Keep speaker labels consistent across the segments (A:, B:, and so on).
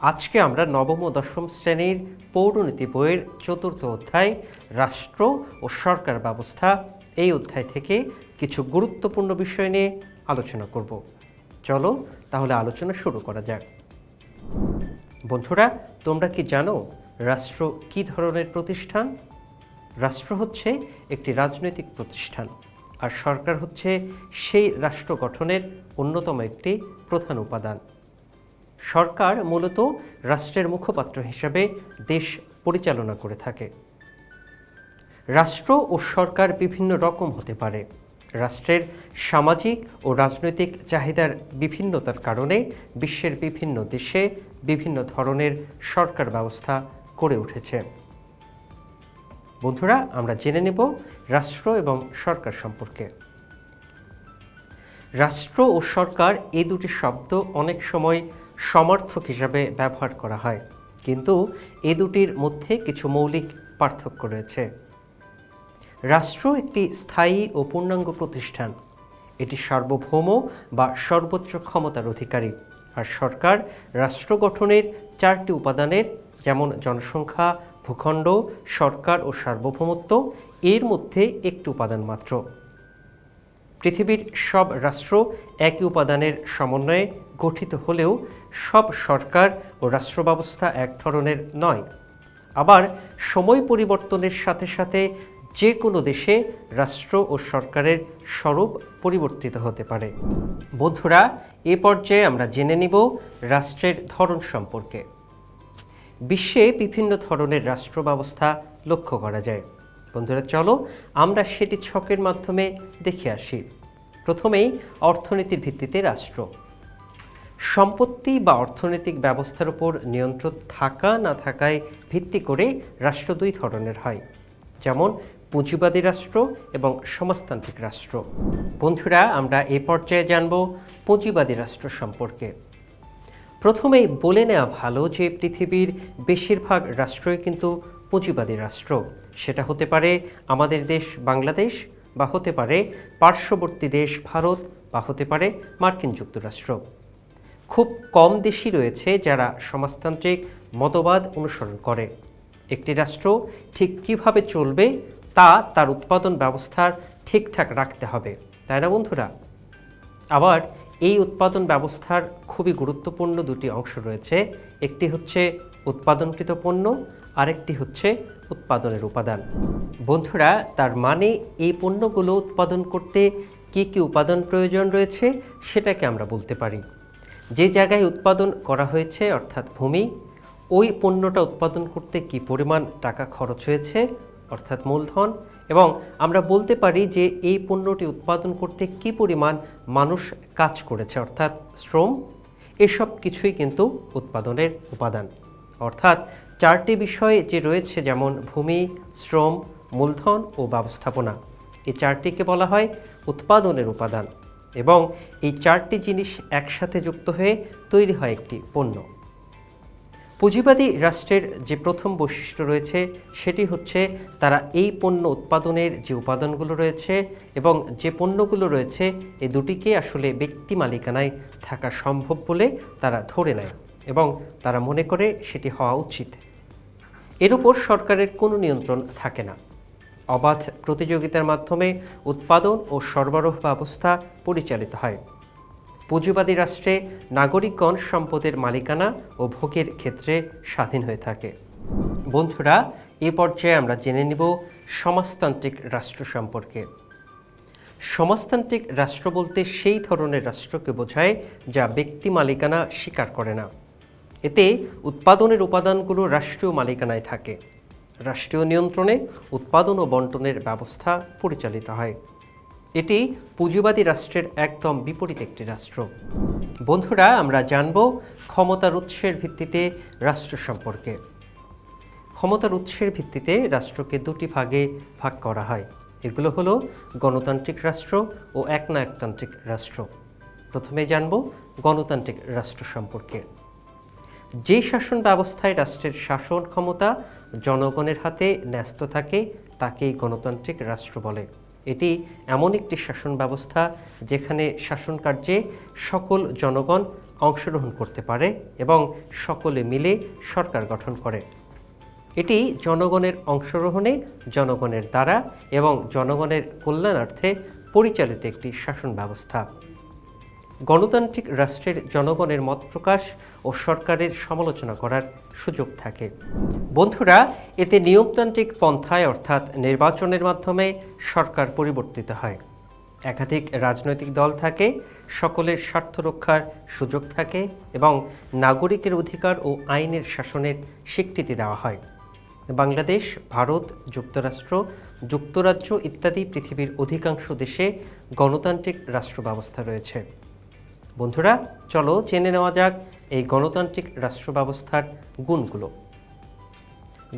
A: আজকে আমরা নবম ও দশম শ্রেণির পৌরনীতি বইয়ের চতুর্থ অধ্যায়, রাষ্ট্র ও সরকার ব্যবস্থা এই অধ্যায় থেকে কিছু গুরুত্বপূর্ণ বিষয় নিয়ে আলোচনা করব। চলো তাহলে আলোচনা শুরু করা যাক। বন্ধুরা, তোমরা কি জানো রাষ্ট্র কি ধরনের প্রতিষ্ঠান? রাষ্ট্র হচ্ছে একটি রাজনৈতিক প্রতিষ্ঠান, আর সরকার হচ্ছে সেই রাষ্ট্র গঠনের অন্যতম একটি প্রধান উপাদান। সরকার মূলত রাষ্ট্রের মুখপাত্র হিসাবে দেশ পরিচালনা করে থাকে। রাষ্ট্র ও সরকার বিভিন্ন রকম হতে পারে। রাষ্ট্রের সামাজিক ও রাজনৈতিক চাহিদার বিভিন্নতার কারণে বিশ্বের বিভিন্ন দেশে বিভিন্ন ধরনের সরকার ব্যবস্থা করে উঠেছে। বন্ধুরা, আমরা জেনে নেব রাষ্ট্র এবং সরকার সম্পর্কে। রাষ্ট্র ও সরকার এই দুটি শব্দ অনেক সময় সমার্থক হিসাবে ব্যবহার করা হয়। কিন্তু এ দুটির মধ্যে কিছু মৌলিক পার্থক্য রয়েছে। রাষ্ট্র একটি স্থায়ী ও পূর্ণাঙ্গ প্রতিষ্ঠান। এটি সার্বভৌম বা সর্বোচ্চ ক্ষমতার অধিকারী। আর সরকার রাষ্ট্র গঠনের চারটি উপাদানের, যেমন জনসংখ্যা, ভূখণ্ড, সরকার ও সার্বভৌমত্ব, এর মধ্যে একটি উপাদান মাত্র। পৃথিবীর সব রাষ্ট্র একই উপাদানের সমন্বয়ে গঠিত হলেও সব সরকার ও রাষ্ট্র ব্যবস্থা এক ধরনের নয়। আবার সময় পরিবর্তনের সাথে সাথে যে কোনো দেশে রাষ্ট্র ও সরকারের স্বরূপ পরিবর্তিত হতে পারে। বন্ধুরা, এ পর্যায়ে আমরা জেনে নিব রাষ্ট্রের ধরন সম্পর্কে। বিশ্বে বিভিন্ন ধরনের রাষ্ট্র ব্যবস্থা লক্ষ্য করা যায়। বন্ধুরা, চলো আমরা সেটি ছকের মাধ্যমে দেখে আসি। প্রথমেই অর্থনীতির ভিত্তিতে রাষ্ট্র। সম্পত্তি বা অর্থনৈতিক ব্যবস্থার উপর নিয়ন্ত্রণ থাকা না থাকায় ভিত্তি করে রাষ্ট্র দুই ধরনের হয়। যেমন পুঁজিবাদী রাষ্ট্র এবং সমাজতান্ত্রিক রাষ্ট্র। বন্ধুরা, আমরা এ পর্যায়ে জানব পুঁজিবাদী রাষ্ট্র সম্পর্কে। প্রথমে বলে নেওয়া ভালো যে পৃথিবীর বেশিরভাগ রাষ্ট্রই কিন্তু পুঁজিবাদী রাষ্ট্র। সেটা হতে পারে আমাদের দেশ বাংলাদেশ বা হতে পারে পার্শ্ববর্তী দেশ ভারত বা হতে পারে মার্কিন যুক্তরাষ্ট্র। খুব কম দেশই রয়েছে যারা সমাজতান্ত্রিক মতবাদ অনুসরণ করে। একটি রাষ্ট্র ঠিক কীভাবে চলবে তা তার উৎপাদন ব্যবস্থার ঠিকঠাক রাখতে হবে, তাই না বন্ধুরা? আবার এই উৎপাদন ব্যবস্থার খুবই গুরুত্বপূর্ণ দুটি অংশ রয়েছে, একটি হচ্ছে উৎপাদনকৃত পণ্য, আরেকটি হচ্ছে উৎপাদনের উপাদান। বন্ধুরা, তার মানে এই পণ্যগুলো উৎপাদন করতে কী কী উপাদান প্রয়োজন রয়েছে সেটাকে আমরা বলতে পারি। যে জায়গায় উৎপাদন করা হয়েছে, অর্থাৎ ভূমি, ওই পণ্যটা উৎপাদন করতে কি পরিমাণ টাকা খরচ হয়েছে, অর্থাৎ মূলধন? এবং আমরা বলতে পারি যে এই পণ্যটি উৎপাদন করতে কি পরিমাণ মানুষ কাজ করেছে, অর্থাৎ শ্রম? এসব কিছুই কিন্তু উৎপাদনের উপাদান। অর্থাৎ চারটি বিষয় যে রয়েছে, যেমন ভূমি, শ্রম, মূলধন ও ব্যবস্থাপনা। এই চারটিকে বলা হয় উৎপাদনের উপাদান। এবং এই চারটি জিনিস একসাথে যুক্ত হয়ে তৈরি হয় একটি পণ্য। পুঁজিবাদী রাষ্ট্রের যে প্রথম বৈশিষ্ট্য রয়েছে, সেটি হচ্ছে তারা এই পণ্য উৎপাদনের যে উপাদানগুলো রয়েছে এবং যে পণ্যগুলো রয়েছে এই দুটিকে আসলে ব্যক্তি মালিকানায় থাকা সম্ভব বলে তারা ধরে নেয় এবং তারা মনে করে সেটি হওয়া উচিত। এর উপর সরকারের কোনো নিয়ন্ত্রণ থাকে না। অবাধ প্রতিযোগিতার মাধ্যমে উৎপাদন ও সরবরাহ ব্যবস্থা পরিচালিত হয়। পুঁজিবাদী রাষ্ট্রে নাগরিকগণ সম্পদের মালিকানা ও ভোগের ক্ষেত্রে স্বাধীন হয়ে থাকে। বন্ধুরা, এ পর্যায়ে আমরা জেনে নিব সমাজতান্ত্রিক রাষ্ট্র সম্পর্কে। সমাজতান্ত্রিক রাষ্ট্র বলতে সেই ধরনের রাষ্ট্রকে বোঝায় যা ব্যক্তি মালিকানা স্বীকার করে না। এতে উৎপাদনের উপাদানগুলো রাষ্ট্রীয় মালিকানায় থাকে। রাষ্ট্রীয় নিয়ন্ত্রণে উৎপাদন ও বন্টনের ব্যবস্থা পরিচালিত হয়। এটি পুঁজিবাদী রাষ্ট্রের একদম বিপরীত একটি রাষ্ট্র। বন্ধুরা, আমরা জানব ক্ষমতার উৎসের ভিত্তিতে রাষ্ট্র সম্পর্কে। ক্ষমতার উৎসের ভিত্তিতে রাষ্ট্রকে দুটি ভাগে ভাগ করা হয়। এগুলো হলো গণতান্ত্রিক রাষ্ট্র ও একনায়কতান্ত্রিক রাষ্ট্র। প্রথমে জানব গণতান্ত্রিক রাষ্ট্র সম্পর্কে। যে শাসন ব্যবস্থায় রাষ্ট্রের শাসন ক্ষমতা জনগণের হাতে ন্যস্ত থাকে, তাকেই গণতান্ত্রিক রাষ্ট্র বলে। এটি এমন একটি শাসন ব্যবস্থা যেখানে শাসন কার্যে সকল জনগণ অংশগ্রহণ করতে পারে এবং সকলে মিলে সরকার গঠন করে। এটি জনগণের অংশগ্রহণে জনগণের দ্বারা এবং জনগণের কল্যাণার্থে পরিচালিত একটি শাসন ব্যবস্থা। গণতান্ত্রিক রাষ্ট্রের জনগণের মত প্রকাশ ও সরকারের সমালোচনা করার সুযোগ থাকে। বন্ধুরা, এতে নিয়মতান্ত্রিক পন্থায় অর্থাৎ নির্বাচনের মাধ্যমে সরকার পরিবর্তিত হয়। একাধিক রাজনৈতিক দল থাকে, সকলের স্বার্থ রক্ষার সুযোগ থাকে এবং নাগরিকের অধিকার ও আইনের শাসনের স্বীকৃতি দেওয়া হয়। বাংলাদেশ, ভারত, যুক্তরাষ্ট্র, যুক্তরাজ্য ইত্যাদি পৃথিবীর অধিকাংশ দেশে গণতান্ত্রিক রাষ্ট্র ব্যবস্থা রয়েছে। বন্ধুরা, চলো জেনে নেওয়া যাক এই গণতান্ত্রিক রাষ্ট্র ব্যবস্থার গুণগুলো।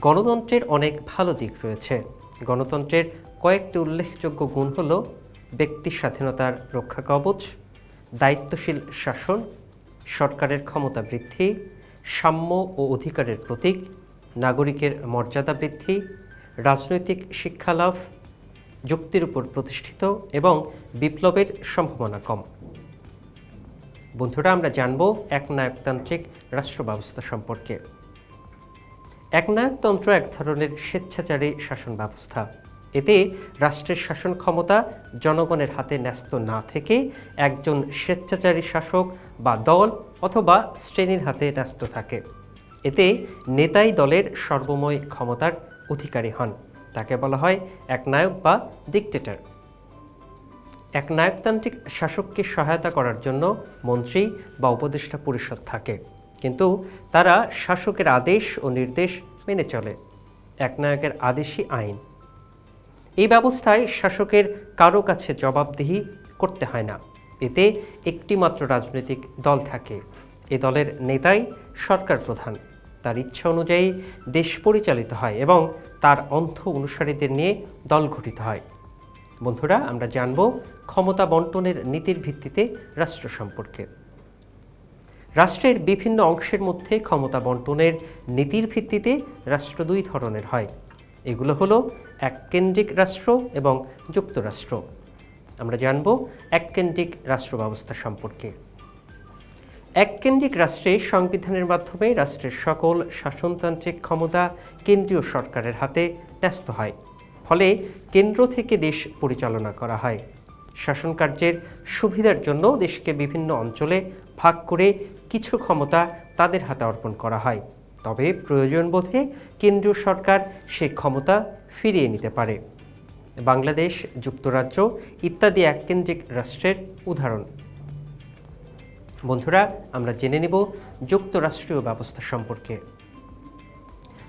A: গণতন্ত্রের অনেক ভালো দিক রয়েছে। গণতন্ত্রের কয়েকটি উল্লেখযোগ্য গুণ হল ব্যক্তি স্বাধীনতার রক্ষা কবচ, দায়িত্বশীল শাসন, সরকারের ক্ষমতা বৃদ্ধি, সাম্য ও অধিকারের প্রতীক, নাগরিকের মর্যাদা বৃদ্ধি, রাজনৈতিক শিক্ষালাভ, যুক্তির উপর প্রতিষ্ঠিত এবং বিপ্লবের সম্ভাবনা কম। বন্ধুরা, আমরা জানব একনায়কতান্ত্রিক রাষ্ট্র ব্যবস্থা সম্পর্কে। একনায়কতন্ত্র এক ধরনের স্বেচ্ছাচারী শাসন ব্যবস্থা এতে রাষ্ট্রের শাসন ক্ষমতা জনগণের হাতে ন্যস্ত না থেকে একজন স্বেচ্ছাচারী শাসক বা দল অথবা শ্রেণির হাতে ন্যস্ত থাকে। এতে নেতাই দলের সর্বময় ক্ষমতার অধিকারী হন। তাকে বলা হয় একনায়ক বা ডিকটেটর। এক নায়কতান্ত্রিক শাসককে সহায়তা করার জন্য মন্ত্রী বা উপদেষ্টা পরিষদ থাকে। কিন্তু তারা শাসকের আদেশ ও নির্দেশ মেনে চলে। এক নায়কের আদেশই আইন। এই ব্যবস্থায় শাসকের কারও কাছে জবাবদিহি করতে হয় না। এতে একটি মাত্র রাজনৈতিক দল থাকে। এ দলের নেতাই সরকার প্রধান। তার ইচ্ছা অনুযায়ী দেশ পরিচালিত হয় এবং তার অন্ধ অনুসারীদের নিয়ে দল গঠিত হয়। বন্ধুরা, আমরা জানব ক্ষমতা বন্টনের নীতির ভিত্তিতে রাষ্ট্র সম্পর্কে। রাষ্ট্রের বিভিন্ন অংশের মধ্যে ক্ষমতা বন্টনের নীতির ভিত্তিতে রাষ্ট্র দুই ধরনের হয়। এগুলো হলো এককেন্দ্রিক রাষ্ট্র এবং যুক্তরাষ্ট্র। আমরা জানব এককেন্দ্রিক রাষ্ট্র ব্যবস্থা সম্পর্কে। এককেন্দ্রিক রাষ্ট্রে সংবিধানের মাধ্যমে রাষ্ট্রের সকল শাসনতান্ত্রিক ক্ষমতা কেন্দ্রীয় সরকারের হাতে ন্যস্ত হয়। ফলে কেন্দ্র থেকে দেশ পরিচালনা করা হয়। শাসন কার্যের সুবিধার জন্য দেশকে বিভিন্ন অঞ্চলে ভাগ করে কিছু ক্ষমতা তাদের হাতে অর্পণ করা হয়। তবে প্রয়োজন বোধে কেন্দ্রীয় সরকার সে ক্ষমতা ফিরিয়ে নিতে পারে। বাংলাদেশ, যুক্তরাজ্য ইত্যাদি এককেন্দ্রিক রাষ্ট্রের উদাহরণ। বন্ধুরা, আমরা জেনে নেব যুক্তরাষ্ট্রীয় ব্যবস্থা সম্পর্কে।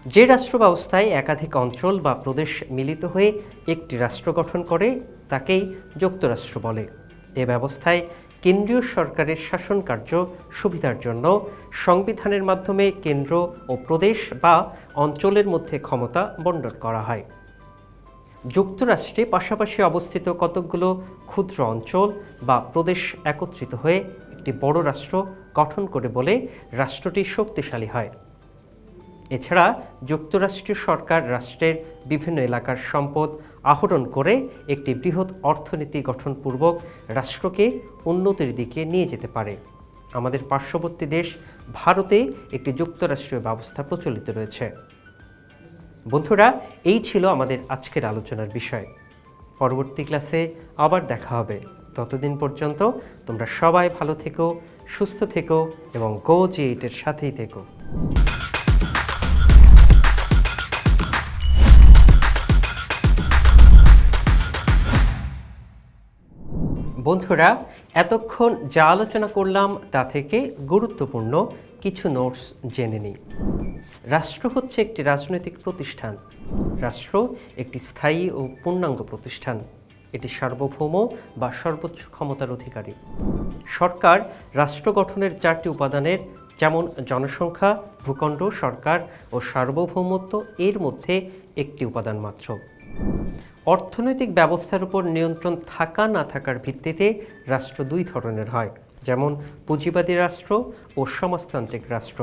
A: যে রাষ্ট্র ব্যবস্থায় একাধিক অঞ্চল বা প্রদেশ মিলিত হয়ে একটি রাষ্ট্র গঠন করে, তাকেই যুক্তরাষ্ট্র বলে। এ ব্যবস্থায় কেন্দ্রীয় সরকারের শাসন কার্য সুবিধার জন্য সংবিধানের মাধ্যমে কেন্দ্র ও প্রদেশ বা অঞ্চলের মধ্যে ক্ষমতা বন্টন করা হয়। যুক্তরাষ্ট্রে পাশাপাশি অবস্থিত কতকগুলো ক্ষুদ্র অঞ্চল বা প্রদেশ একত্রিত হয়ে একটি বড় রাষ্ট্র গঠন করে বলে রাষ্ট্রটি শক্তিশালী হয়। এছাড়া যুক্তরাষ্ট্রীয় সরকার রাষ্ট্রের বিভিন্ন এলাকার সম্পদ আহরণ করে একটি বৃহৎ অর্থনীতি গঠনপূর্বক রাষ্ট্রকে উন্নতির দিকে নিয়ে যেতে পারে। আমাদের পার্শ্ববর্তী দেশ ভারতে একটি যুক্তরাষ্ট্রীয় ব্যবস্থা প্রচলিত রয়েছে। বন্ধুরা, এই ছিল আমাদের আজকের আলোচনার বিষয়। পরবর্তী ক্লাসে আবার দেখা হবে। ততদিন পর্যন্ত তোমরা সবাই ভালো থেকো, সুস্থ থেকো এবং গো জি এইটের সাথেই থেকো। বন্ধুরা, এতক্ষণ যা আলোচনা করলাম তা থেকে গুরুত্বপূর্ণ কিছু নোটস জেনে নিই। রাষ্ট্র হচ্ছে একটি রাজনৈতিক প্রতিষ্ঠান। রাষ্ট্র একটি স্থায়ী ও পূর্ণাঙ্গ প্রতিষ্ঠান। এটি সার্বভৌম বা সর্বোচ্চ ক্ষমতার অধিকারী। সরকার রাষ্ট্র গঠনের চারটি উপাদানের, যেমন জনসংখ্যা, ভূখণ্ড, সরকার ও সার্বভৌমত্ব, এর মধ্যে একটি উপাদান মাত্র। অর্থনৈতিক ব্যবস্থার উপর নিয়ন্ত্রণ থাকা না থাকার ভিত্তিতে রাষ্ট্র দুই ধরনের হয়, যেমন পুঁজিবাদী রাষ্ট্র ও সমাজতান্ত্রিক রাষ্ট্র।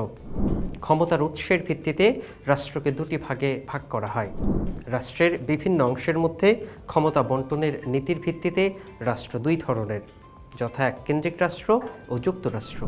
A: ক্ষমতার উৎসের ভিত্তিতে রাষ্ট্রকে দুটি ভাগে ভাগ করা হয়। রাষ্ট্রের বিভিন্ন অংশের মধ্যে ক্ষমতা বন্টনের নীতির ভিত্তিতে রাষ্ট্র দুই ধরনের, যথা এক কেন্দ্রিক রাষ্ট্র ও যুক্তরাষ্ট্র।